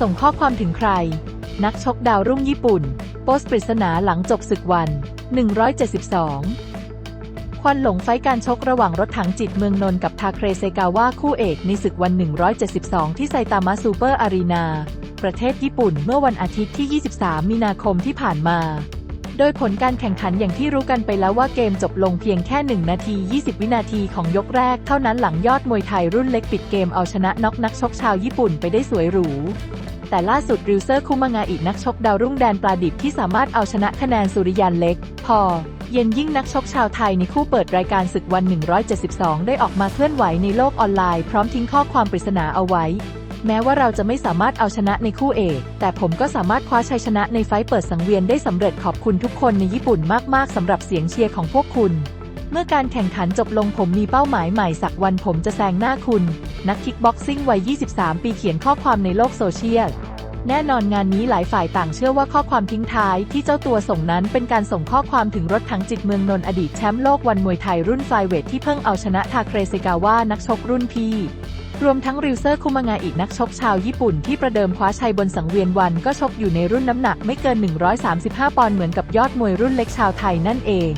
ส่งข้อความถึงใคร นักชกดาวรุ่งญี่ปุ่น โพสต์ปริศนาหลังจบศึกวัน 172 ควันหลงไฟการชกระหว่างรถถังจิตเมืองนนกับทาเครเซกาวะคู่เอกในศึกวัน 172 ที่ไซตามะซูเปอร์อารีนา ประเทศญี่ปุ่นเมื่อวันอาทิตย์ที่ 23 มีนาคมที่ผ่านมา โดยผลการแข่งขันอย่างที่รู้กันไปแล้วว่าเกมจบลงเพียงแค่ 1 นาที 20 วินาทีของยกแรกเท่านั้นหลังยอดมวยไทยรุ่นเล็กปิดเกมเอาชนะน็อกนักชกชาวญี่ปุ่นไปได้สวยหรู แต่ล่าสุดริวเซอร์คุมางาอีกนักชกดาวรุ่งแดนปลาดิบที่สามารถเอาชนะคะแนนสุริยันเล็ก พอ เย็นยิ่งนักชกชาวไทยในคู่เปิดรายการศึกวัน 172 ได้ออกมาเคลื่อนไหวในโลกออนไลน์พร้อมทิ้งข้อความปริศนาเอาไว้ แม้ว่าเราจะไม่สามารถเอาชนะในคู่เอกแต่ผมก็สามารถคว้าชัยชนะในไฟต์เปิดสังเวียนได้สำเร็จขอบคุณทุกคนในญี่ปุ่นมากๆสำหรับเสียงเชียร์ของพวกคุณ เมื่อการแข่งขันจบลงผมมีเป้าหมายใหม่สักวันผมจะแซงหน้าคุณ นักคิกบ็อกซิ่งวัย 23 ปีเขียนข้อความในโลกโซเชียลแน่นอนงานนี้หลายฝ่ายต่างเชื่อว่าข้อความทิ้งท้ายที่เจ้าตัวส่งนั้นเป็นการส่งข้อความถึงรถถังจิตเมืองนนท์อดีตแชมป์โลกวันมวยไทยรุ่นไฟเวทที่เพิ่งเอาชนะทาเครเซกาวะนักชกรุ่นพี่ รวมทั้งริวเซอร์คุมางาอีกนักชกชาวญี่ปุ่นที่ประเดิมคว้าชัยบนสังเวียนวันก็ชกอยู่ในรุ่นน้ำหนักไม่เกิน 135 ปอนด์เหมือนกับยอดมวยรุ่นเล็กชาวไทยนั่นเอง